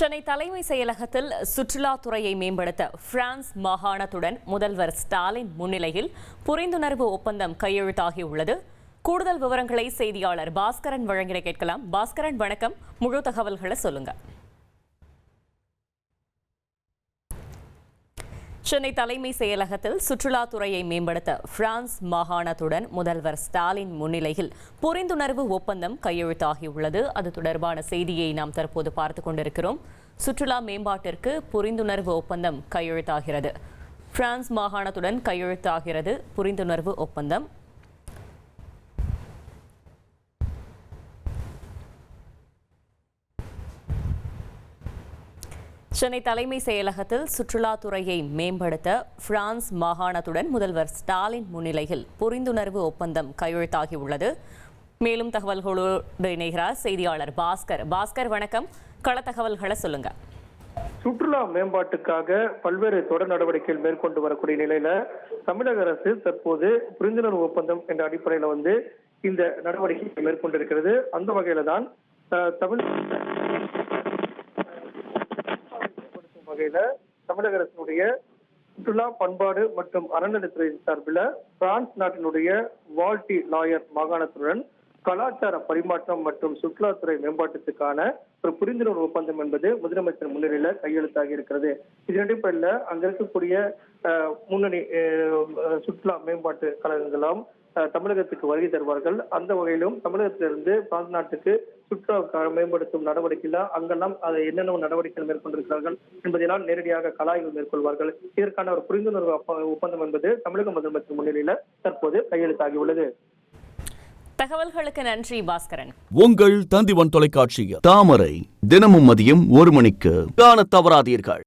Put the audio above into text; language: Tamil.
சென்னை தலைமை செயலகத்தில் சுற்றுலாத்துறையை மேம்படுத்த பிரான்ஸ் மாகாணத்துடன் முதல்வர் ஸ்டாலின் முன்னிலையில் புரிந்துணர்வு ஒப்பந்தம் கையெழுத்தாகியுள்ளது. கூடுதல் விவரங்களை செய்தியாளர் பாஸ்கரன் வழங்கிட கேட்கலாம். பாஸ்கரன் வணக்கம். முழு தகவல்களை சொல்லுங்க. சென்னை தலைமை செயலகத்தில் சுற்றுலாத்துறையை மேம்படுத்த பிரான்ஸ் மாகாணத்துடன் முதல்வர் ஸ்டாலின் முன்னிலையில் புரிந்துணர்வு ஒப்பந்தம் கையெழுத்தாகியுள்ளது. அது தொடர்பான செய்தியை நாம் தற்போது பார்த்து கொண்டிருக்கிறோம். சுற்றுலா மேம்பாட்டிற்கு புரிந்துணர்வு ஒப்பந்தம் கையெழுத்தாகிறது. பிரான்ஸ் மாகாணத்துடன் கையெழுத்தாகிறது புரிந்துணர்வு ஒப்பந்தம். சென்னை தலைமை செயலகத்தில் சுற்றுலாத்துறையை மேம்படுத்த பிரான்ஸ் மாகாணத்துடன் முதல்வர் ஸ்டாலின் முன்னிலையில் புரிந்துணர்வு ஒப்பந்தம் கையெழுத்தாகியுள்ளது. மேலும் தகவல்களோடு இணைகிறார் செய்தியாளர் பாஸ்கர். பாஸ்கர் வணக்கம். கள தகவல்களை சொல்லுங்க. சுற்றுலா மேம்பாட்டுக்காக பல்வேறு தொடர் நடவடிக்கைகள் மேற்கொண்டு வரக்கூடிய நிலையில தமிழக அரசு தற்போது புரிந்துணர்வு ஒப்பந்தம் என்ற அடிப்படையில வந்து இந்த நடவடிக்கை மேற்கொண்டிருக்கிறது. அந்த வகையில தான் தமிழ் வகையில தமிழக அரசினுடைய சுற்றுலா பண்பாடு மற்றும் அறநிலைத்துறை சார்பில் பிரான்ஸ் நாட்டினுடைய வால்டி லாயர் மாகாணத்துடன் கலாச்சார பரிமாற்றம் மற்றும் சுற்றுலாத்துறை மேம்பாட்டுக்கான ஒரு புரிந்துணர்வு ஒப்பந்தம் என்பது முதலமைச்சர் முன்னிலையில கையெழுத்தாகி இருக்கிறது. இதன் அடிப்படையில் அங்க இருக்கக்கூடிய முன்னணி சுற்றுலா மேம்பாட்டு கழகங்களும் தமிழகத்துக்கு வருகை தருவார்கள். அந்த வகையிலும் தமிழகத்திலிருந்து பிரான்ஸ் நாட்டுக்கு சுற்றுலா மேம்படுத்தும் நடவடிக்கையில அங்கெல்லாம் அதை என்னென்ன நடவடிக்கைகள் மேற்கொண்டிருக்கிறார்கள் என்பதெல்லாம் நேரடியாக கலாய்வு மேற்கொள்வார்கள். இதற்கான ஒரு புரிந்துணர்வு ஒப்பந்தம் என்பது தமிழக முதலமைச்சர் முன்னிலையில தற்போது கையெழுத்தாகியுள்ளது தகவல்களுக்கு நன்றி பாஸ்கரன். உங்கள் தந்திவன் தொலைக்காட்சியில். தாமரை தினமும் மதியம் ஒரு மணிக்கு. காண தவறாதீர்கள்.